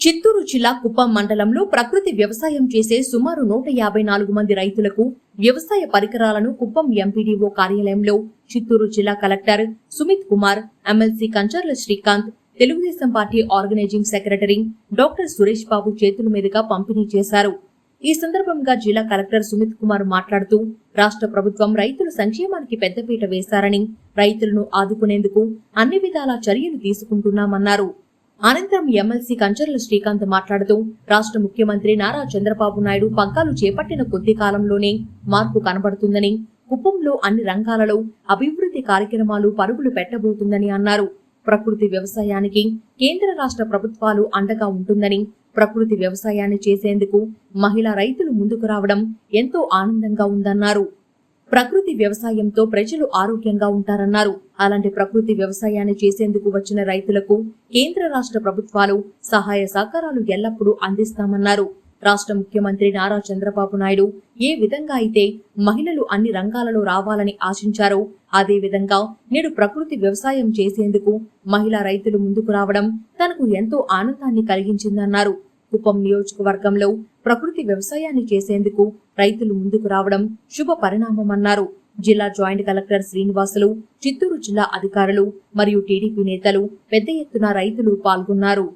చిత్తూరు జిల్లా కుప్పం మండలంలో ప్రకృతి వ్యవసాయం చేసే సుమారు నూట యాభై నాలుగు మంది రైతులకు వ్యవసాయ పరికరాలను కుప్పం ఎంపీడీఓ కార్యాలయంలో చిత్తూరు జిల్లా collector Sumit Kumar MLC Kancharla Srikanth Telugu Desam party organising secretary doctor Suresh Babu చేతుల మీదుగా పంపిణీ చేశారు. ఈ సందర్భంగా జిల్లా కలెక్టర్ సుమిత్ కుమార్ మాట్లాడుతూ రాష్ట్ర ప్రభుత్వం రైతుల సంక్షేమానికి పెద్దపీట వేశారని రైతులను ఆదుకునేందుకు అన్ని విధాల చర్యలు తీసుకుంటున్నామన్నారు. అనంతరం ఎమ్మెల్సీ కంచర్ల శ్రీకాంత్ మాట్లాడుతూ రాష్ట్ర ముఖ్యమంత్రి నారా చంద్రబాబు నాయుడు పగ్గాలు చేపట్టిన కొద్ది కాలంలోనే మార్పు కనబడుతుందని కుప్పంలో అన్ని రంగాలలో అభివృద్ధి కార్యక్రమాలు పరుగులు పెట్టబోతుందని అన్నారు. ప్రకృతి వ్యవసాయానికి కేంద్ర రాష్ట్ర ప్రభుత్వాలు అండగా ఉంటుందని ప్రకృతి వ్యవసాయాన్ని చేసేందుకు మహిళా రైతులు ముందుకు రావడం ఎంతో ఆనందంగా ఉందన్నారు. ప్రకృతి వ్యవసాయంతో ప్రజలు ఆరోగ్యంగా ఉంటారన్నారు. అలాంటి ప్రకృతి వ్యవసాయాన్ని చేసేందుకు వచ్చిన రైతులకు కేంద్ర రాష్ట్ర ప్రభుత్వాలు సహాయ సహకారాలు ఎల్లప్పుడూ అందిస్తామన్నారు. రాష్ట్ర ముఖ్యమంత్రి నారా చంద్రబాబు నాయుడు ఏ విధంగా అయితే మహిళలు అన్ని రంగాలలో రావాలని ఆశించారో అదే విధంగా నేడు ప్రకృతి వ్యవసాయం చేసేందుకు మహిళా రైతులు ముందుకు రావడం తనకు ఎంతో ఆనందాన్ని కలిగించిందన్నారు. కుప్పం నియోజకవర్గంలో ప్రకృతి వ్యవసాయాన్ని చేసేందుకు రైతులు ముందుకు రావడం శుభ పరిణామమన్నారు. జిల్లా జాయింట్ కలెక్టర్ శ్రీనివాసులు చిత్తూరు జిల్లా అధికారులు మరియు టీడీపీ నేతలు పెద్ద ఎత్తున రైతులు పాల్గొన్నారు.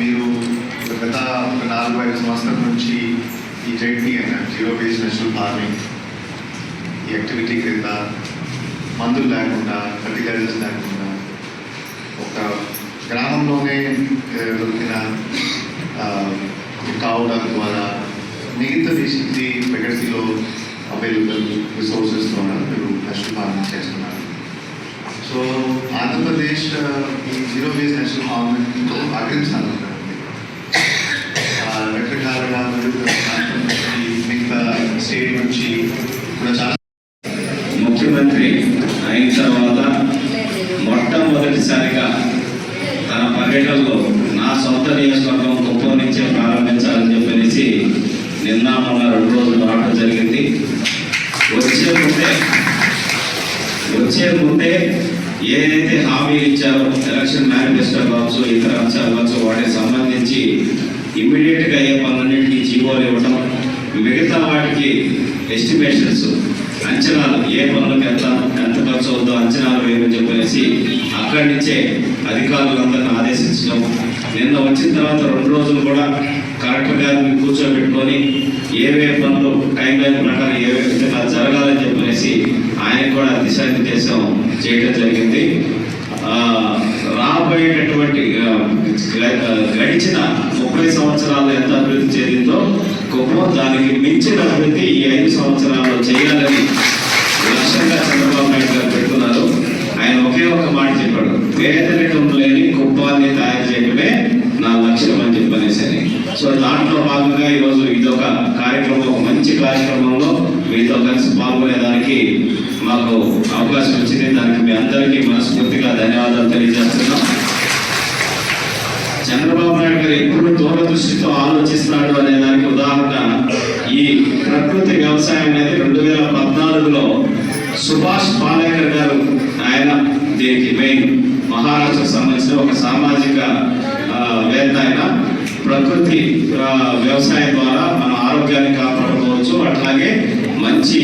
మీరు గత ఒక నాలుగు ఐదు సంవత్సరాల నుంచి ఈ జెడ్పీ అయిన జీరో బేస్ నేషనల్ ఫార్మింగ్ ఈ యాక్టివిటీ క్రింద మందులు లేకుండా ఫర్టిలైజర్స్ లేకుండా ఒక గ్రామంలోనే దొరికిన కావడం ద్వారా మిగతా దేశంకి ప్రగతిలో అవైలబుల్ రిసోర్సెస్ ద్వారా మీరు నేషనల్ ఫార్మింగ్ చేస్తున్నారు. సో ఆంధ్రప్రదేశ్ ఈ జీరో బేస్ నేషనల్ ఫార్మింగ్లో అగ్రస్థానం ఉందండి ఆ, రకరకాలుగా స్టేట్ నుంచి కూడా చాలా ముఖ్యమంత్రి అయిన తర్వాత మొట్టమొదటిసారిగా తన పర్యటనలో నా సొంత నియోజకవర్గం గొప్ప నుంచే ప్రారంభించాలని చెప్పేసి నిన్న మొన్న రెండు రోజులు రావడం జరిగింది. వచ్చే ముందే వచ్చే ముందే ఏదైతే హామీలు ఇచ్చారో ఎలక్షన్ మేనిఫెస్టో కావచ్చు ఇతర అంశాలు కావచ్చు వాటికి సంబంధించి ఇమ్మీడియట్గా ఏ పనులన్నింటినీ జీవోలు ఇవ్వడం మిగతా వాటికి ఎస్టిమేషన్స్ అంచనాలు ఏ పనులకు ఎంత ఎంత ఖర్చు అవుతుందో అంచనాలు వేయమని చెప్పేసి అక్కడి నుంచే అధికారులందరిని ఆదేశించడం. నిన్న వచ్చిన తర్వాత రెండు రోజులు కూడా కలెక్టర్ గారిని కూర్చోబెట్టుకొని ఏవే పనులు టైం లైన్ ప్రకారం ఏ విధంగా జరగాలని చెప్పేసి ఆయన కూడా దిశానిర్దేశం చేయడం జరిగింది. రాబోయేటటువంటి గడిచిన ముప్పై సంవత్సరాలు ఎంత మించిన అభివృద్ధి ఈ ఐదు సంవత్సరాల్లో చేయాలని లక్ష్యంగా చంద్రబాబు నాయుడు గారు పెట్టుకున్నారు ఆయన ఒకే ఒక మాట చెప్పాడు పేదరికం లేని కుప్పాన్ని తయారు చేయడమే నా లక్ష్యం అని చెప్పనేసి అని సో దాంట్లో భాగంగా ఈరోజు ఇదొక కార్యక్రమం ఒక మంచి కార్యక్రమంలో మీతో కలిసి పాల్గొనేదానికి మాకు అవకాశం వచ్చింది దానికి మీ అందరికీ మనస్ఫూర్తిగా ధన్యవాదాలు తెలియజేస్తున్నాం. చంద్రబాబు నాయుడు గారు ఎప్పుడు దూరదృష్టితో ఆలోచిస్తున్నాడు అనే దానికి ఉదాహరణ ఈ ప్రకృతి వ్యవసాయం అనేది రెండు వేల పద్నాలుగులో సుభాష్ పాలేకర్ గారు ఆయన దీనికి మెయిన్ మహారాష్ట్రకు సంబంధించిన ఒక సామాజిక వేత్త ఆయన. ప్రకృతి వ్యవసాయం ద్వారా మన ఆరోగ్యాన్ని కాపాడుకోవచ్చు అట్లాగే మంచి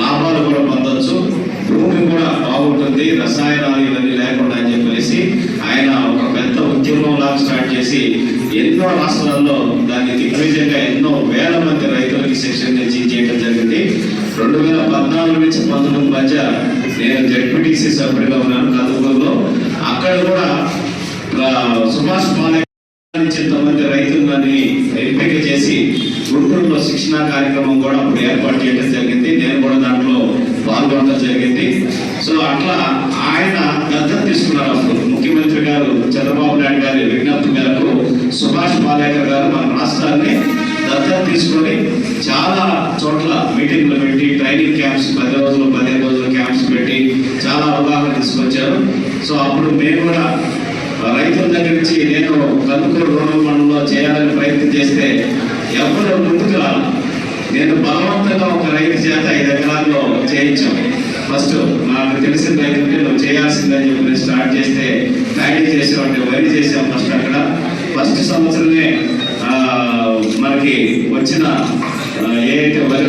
లాభాలు కూడా పొందవచ్చు భూమి కూడా బాగుంటుంది రసాయనాలు ఇవన్నీ లేకుండా అని చెప్పేసి ఆయన ఒక పెద్ద ఉద్యమం లాగా స్టార్ట్ చేసి ఎన్నో రాష్ట్రాల్లో దాన్ని దిగ్విజయంగా ఎన్నో వేల మంది రైతులకి శిక్షణ ఇచ్చి చేయడం జరిగింది. రెండు వేల పద్నాలుగు నుంచి పంతొమ్మిది మధ్య నేను జడ్పీటీసీ సభ్యుడిగా ఉన్నాను. కదుగులో అక్కడ కూడా సుభాష్ పాలే నుంచి ఇంతమంది రైతులని ఎంపిక చేసి గుంటూరులో శిక్షణ కార్యక్రమం కూడా అప్పుడు ఏర్పాటు చేయడం జరిగింది. నేను కూడా దాంట్లో పాల్గొనడం జరిగింది. సో అట్లా ఆయన దత్తత తీసుకున్నారు అప్పుడు ముఖ్యమంత్రి గారు చంద్రబాబు నాయుడు గారి విజ్ఞప్తి మేరకు. సుభాష్ పాలేకర్ గారు మన రాష్ట్రాన్ని దత్తత తీసుకొని చాలా చోట్ల మీటింగ్లు పెట్టి ట్రైనింగ్ క్యాంప్స్ పది రోజులు పదిహేను రోజులు క్యాంప్స్ పెట్టి చాలా అవగాహన తీసుకొచ్చారు. సో అప్పుడు మేము కూడా రైతుల దగ్గర నుంచి నేను కందుకూరు రూరల్ మండలంలో చేయాలని ప్రయత్నం చేస్తే ఎవరు ముందుకు నేను బలవంతంగా ఒక రైతు చేత ఐదు ఎకరాల్లో చేయించాం. ఫస్ట్ నాకు తెలిసిన రైతు నువ్వు చేయాల్సిందని చెప్పి స్టార్ట్ చేస్తే ప్యాడీ అంటే వరి చేసాం ఫస్ట్ అక్కడ. ఫస్ట్ సంవత్సరమే మనకి వచ్చిన ఏదైతే వరి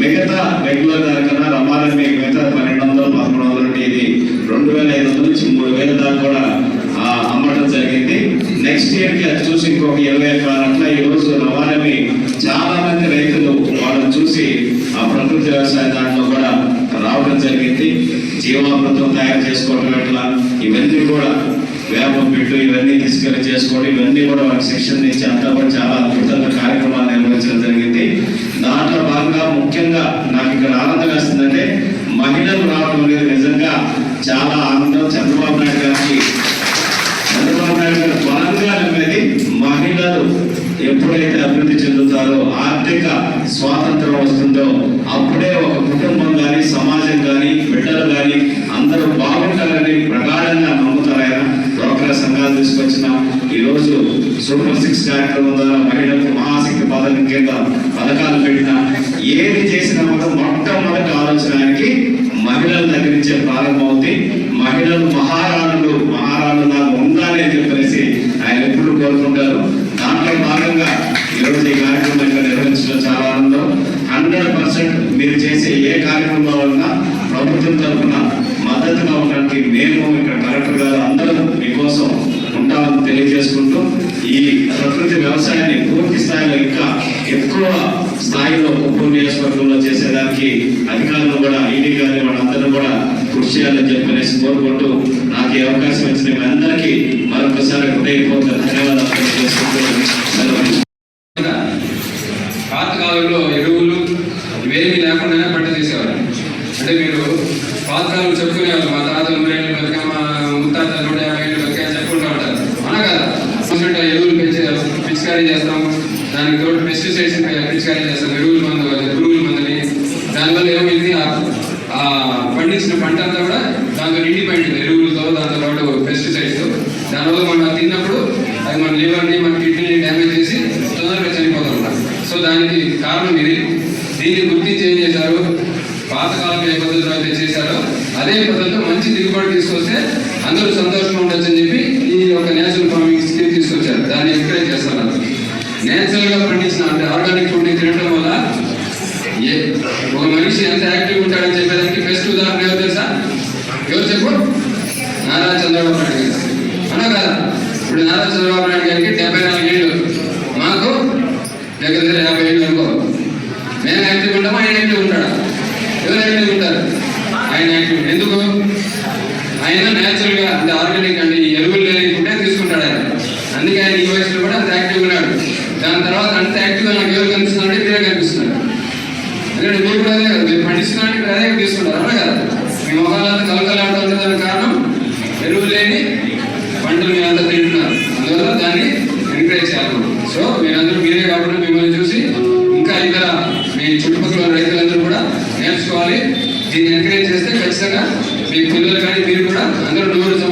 మిగతా రెగ్యులర్ దానికన్నా రమ్మాలని మీకు మిగతా పన్నెండు వందలు పదమూడు వందలు ఇది రెండు వేల ఐదు వందల నుంచి మూడు వేల దాకా కూడా అమ్మడం జరిగింది. నెక్స్ట్ ఇయర్కి అది చూసి ఇంకొక ఇరవై ఐదు అట్లా ఈ రోజు చాలా మంది రైతులు వాళ్ళని చూసి ఆ ప్రకృతి వ్యవసాయ దాంట్లో కూడా రావడం జరిగింది. జీవామృతం తయారు చేసుకోవడం ఎట్లా? ఇవన్నీ కూడా వేప పెట్టు ఇవన్నీ తీసుకెళ్ళి చేసుకోవడం ఇవన్నీ కూడా వాళ్ళకి శిక్షణ నుంచి అంతా కూడా చాలా అద్భుతంగా కార్యక్రమాలు నిర్వహించడం జరిగింది. దాంట్లో భాగంగా ముఖ్యంగా నాకు ఇక్కడ ఆనందం వేస్తుందంటే మహిళలు రావడం అనేది నిజంగా చాలా ఆనందం. చంద్రబాబు నాయుడు గారికి చంద్రబాబు నాయుడు గారు బలంగా నమ్మేది మహిళలు ఎప్పుడైతే అభివృద్ధి చెందుతారో ఆర్థిక స్వాతంత్రం వస్తుందో అప్పుడే ఒక కుటుంబం కానీ సమాజం కానీ బిడ్డలు కానీ అందరూ బాగుంటారని ప్రగాఢంగా నమ్ముతారు డ్వాక్రా సంఘాలు తీసుకొచ్చిన ఈ రోజు సూపర్ సిక్స్ కార్యక్రమం ద్వారా మహిళలకు మహాశక్తి పథకం కింద పథకాలు పెట్టిన ఏది చేసినా కూడా మొట్టమొదటి ఆలోచన ఆయనకి మహిళల దగ్గర నుంచే మహిళలు మహారాణులు మహారాణులు నాకు ఉండాలి అని చెప్పేసి ఆయన ఎప్పుడు కోరుకుంటారు. దాంట్లో భాగంగా ఈరోజు ఈ కార్యక్రమం ఇక్కడ నిర్వహించడం చాలా ఆనందం. హండ్రెడ్ పర్సెంట్ మీరు చేసే ఏ కార్యక్రమం ఉన్నా ప్రభుత్వం తరఫున మద్దతుగా ఉండడానికి మేము ఇక్కడ కలెక్టర్ గారు అందరూ మీకోసం ఉంటామని తెలియజేసుకుంటూ ఈ ప్రకృతి వ్యవసాయాన్ని పూర్తి స్థాయిలో ఇంకా ఎక్కువ స్థాయిలో ఉప్పు నియోజకవర్గంలో చేసేదానికి అధికారులు కూడా ఈడీ గారిని వాళ్ళందరూ కూడా కృషి చేయాలని చెప్పనేసి కోరుకుంటూ నాకు ఈ అవకాశం ఇచ్చిన మీ అందరికీ మరొకసారి హృదయపూర్వక ధన్యవాదాలు తెలియజేసుకుంటూ పాతకాలంలో ఎరువులు ఇవేమీ లేకుండానే పంట చేసేవారు. అంటే మీరు పాతకాలం చెప్పుకునేవారు మా తాత నూరేళ్ళు బతికమ్మ ముత్తాత నూట యాభై ఏళ్ళు బతిక అని చెప్పుకుంటూ ఉంటారు మన కదా అవసరం ఎరువులు పెంచే పిచికారీ చేస్తాం దానికి తోడు పెస్టిసైడ్స్ పిచికారీ చేస్తాం ఎరువుల మందు పురుగుల మందుని దానివల్ల ఏమైంది ఆ- ఆ పండించిన పంట అంతా కూడా దాంతో నిండిపోయింది. ఎరువులతో దాంతో పాటు పెస్టిసైడ్స్ దానివల్ల మనం అది తిన్నప్పుడు అది మన లివర్ని మన కిడ్నీని డ్యామేజ్ చేసి తొందరగా చనిపోతాం అన్నమాట. సో దానికి కారణం ఇది. దీన్ని గుర్తించి ఏం చేశారు? పాతకాలం ఏ పద్ధతిలో అయితే చేశారో అదే పద్ధతిలో మంచి దిగుబడి తీసుకొస్తే అందరూ సంతోషంగా ఉండొచ్చు అని చెప్పి ఈ యొక్క నేచురల్ ఫార్మింగ్ స్కీమ్ తీసుకొచ్చారు. దాన్ని ఎంకరేజ్ చేస్తున్నారు. నేచురల్గా పండించిన అంటే ఆర్గానిక్ ఫుడ్ని తినడం వల్ల ఒక మనిషి ఎంత యాక్టివ్ ఉంటాడని చెప్పేదానికి బెస్ట్ ఉదాహరణ ఎవరు తెలుసా? ఎవరు చెప్పు? నారా చంద్రబాబు నాయుడు గారు. అన్నా కదా? ఇప్పుడు నారా చంద్రబాబు నాయుడు గారికి డెబ్బై నాలుగు ఏళ్ళు. మాకు దగ్గర దగ్గర యాభై ఏళ్ళు అనుకో మేము యాక్టివ్ ఉంటాము ఆయన యాక్టివ్ ఉంటాడా ఎవరు యాక్టివ్ ఉంటారు ఆయన యాక్టివ్ ఎందుకు ఆయన న్యాచురల్గా అంటే ఆర్గానిక్ అంటే ఈ ఎరువులు లేని ఫుడ్డే తీసుకుంటాడు ఆయన అందుకే ఆయన ఈ వయసులో కూడా అంత యాక్టివ్ ఉన్నాడు దాని తర్వాత అంత యాక్టివ్గా నాకు ఎవరు కనిపిస్తున్నాడు మీరే కనిపిస్తున్నారు ఎందుకంటే మీరు కూడా అదే కదా మీరు పండిస్తున్నారంటే మీరు అదే తీసుకుంటారు అవునా కదా మీ మొహాలంతా కలకలాడుతుంది దానికి కారణం ఎరువు లేని పంటలు మీరంతా తింటున్నారు అందువల్ల దాన్ని ఎంకరేజ్ చేయాలి సో మీరందరూ మీరే కాకుండా మిమ్మల్ని చూసి ఇంకా ఇతర మీ చుట్టుపక్కల రైతులందరూ కూడా నేర్చుకోవాలి దీన్ని ఎంకరేజ్ చేస్తే ఖచ్చితంగా మీ పిల్లలు కానీ మీరు కూడా అందరూ టూరిజం